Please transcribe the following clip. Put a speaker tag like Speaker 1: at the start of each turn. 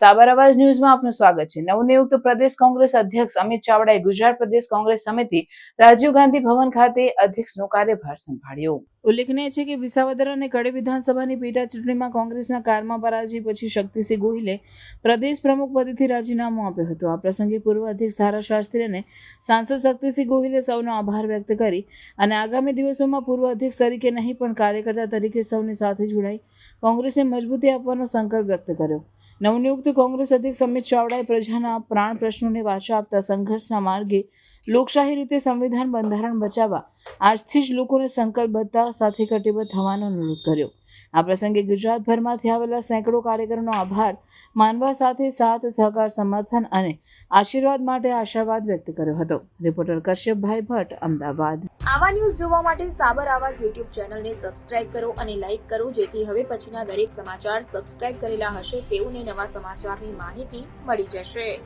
Speaker 1: સાબર ન્યૂઝમાં આપનું સ્વાગત છે. નવનિયુક્ત પ્રદેશ કોંગ્રેસ અધ્યક્ષ અમિત ચાવડાએ ગુજરાત પ્રદેશ કોંગ્રેસ સમિતિ રાજીવ ગાંધી ભવન ખાતે અધ્યક્ષનો કાર્યભાર સંભાળ્યો. ઉલ્લેખનીય છે કે વિસાવદર અને કડી વિધાનસભાની પેટા ચૂંટણીમાં કોંગ્રેસના કારમાં પરાજય પછી શક્તિસિંહ ગોહિલે પ્રદેશ પ્રમુખ પદેથી રાજીનામું આપ્યું હતું. આ પ્રસંગે પૂર્વ અધ્યક્ષ ધારાશાસ્ત્રી અને સાંસદ શક્તિસિંહ ગોહિલે સૌનો આભાર વ્યક્ત કરી અને આગામી દિવસોમાં પૂર્વ અધ્યક્ષ તરીકે નહીં પણ કાર્યકર્તા તરીકે સૌની સાથે જોડાઈ કોંગ્રેસને મજબૂતી આપવાનો સંકલ્પ વ્યક્ત કર્યો. નવનિયુક્ત કોંગ્રેસ અધ્યક્ષ અમિત ચાવડાએ પ્રજાના પ્રાણ પ્રશ્નોને વાચા આપતા સંઘર્ષના માર્ગે લોકશાહી રીતે સંવિધાન બંધારણ બચાવવા આજથી જ લોકોને સંકલ્પબદ્ધતા સાથે કટિબદ્ધ થવાનો અનુરોધ કર્યો. આ પ્રસંગે ગુજરાતભરમાંથી આવેલા સેંકડો કાર્યકરોનો આભાર માનવા સાથે સાથ, સહકાર, સમર્થન અને આશીર્વાદ માટે આશાવાદ વ્યક્ત કર્યો હતો. રિપોર્ટર કશ્યપભાઈ ભટ્ટ, અમદાવાદ.
Speaker 2: આવા ન્યૂઝ જોવા માટે સાબર આવાજ યુટ્યુબ ચેનલને સબસ્ક્રાઇબ કરો અને લાઇક કરો, જેથી હવે પછીના દરેક સમાચાર સબસ્ક્રાઇબ કરેલા હશે તેઓને નવા સમાચારની માહિતી મળી જશે.